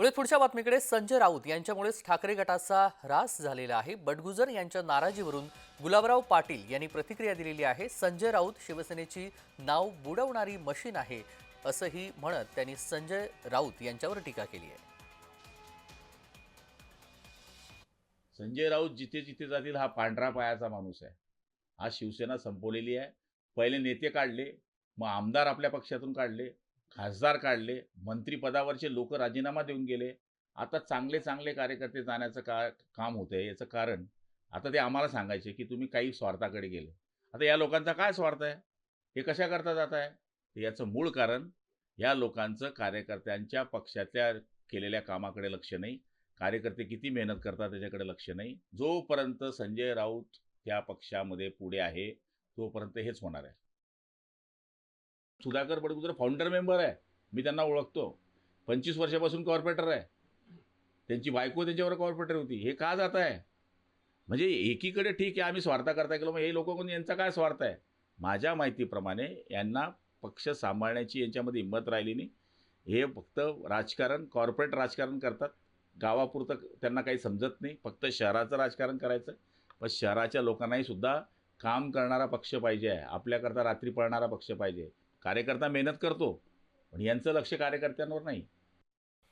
पुढे पुढच्या बातमीकडे संजय राऊत यांच्यामुळेच ठाकरे गटाचा ऱ्हास झालेला आहे. बडगुजर यांच्या नाराजीवरून गुलाबराव पाटील यांनी प्रतिक्रिया दिलेली आहे. संजय राऊत शिवसेनेची नाव बुडवणारी मशीन आहे असंही म्हणत त्यांनी संजय राऊत यांच्यावर टीका केली आहे. संजय राऊत जिथे जिथे जातील हा पांढरा पायाचा माणूस आहे. आज शिवसेना संपवलेली आहे. पहिले नेते काढले मग आमदार आपल्या पक्षातून काढले खासदार काढले मंत्रिपदावरचे लोक राजीनामा देऊन गेले. आता चांगले चांगले कार्यकर्ते जाण्याचं का काम होतं आहे याचं कारण आता ते आम्हाला सांगायचे की तुम्ही काही स्वार्थाकडे गेले. आता या लोकांचा काय स्वार्थ आहे? हे कशा करता जात आहे? तर याचं मूळ कारण या लोकांचं कार्यकर्त्यांच्या पक्षातल्या केलेल्या कामाकडे लक्ष नाही. कार्यकर्ते किती मेहनत करतात त्याच्याकडे लक्ष नाही. जोपर्यंत संजय राऊत त्या पक्षामध्ये पुढे आहे तोपर्यंत हेच होणार आहे. सुधाकर बडगुजर फाउंडर मेंबर आहे. मी त्यांना ओळखतो. पंचवीस वर्षापासून कॉर्पोरेटर आहे. त्यांची बायको त्यांच्यावर कॉर्पोरेटर होती. हे का जात आहे? म्हणजे एकीकडे ठीक आहे आम्ही स्वार्थाकरता गेलो मग हे लोक कोण यांचा काय स्वार्थ आहे? माझ्या माहितीप्रमाणे यांना पक्ष सांभाळण्याची यांच्यामध्ये हिंमत राहिली नाही. हे फक्त राजकारण कॉर्पोरेट राजकारण करतात. गावापुरतं त्यांना काही समजत नाही. फक्त शहराचं राजकारण करायचं. पण शहराच्या लोकांनाही सुद्धा काम करणारा पक्ष पाहिजे आहे. आपल्याकरता रात्री पळणारा पक्ष पाहिजे कार्यकर्ता मेहनत करतो पण यांचं लक्ष कार्यकर्त्यांवर नाही.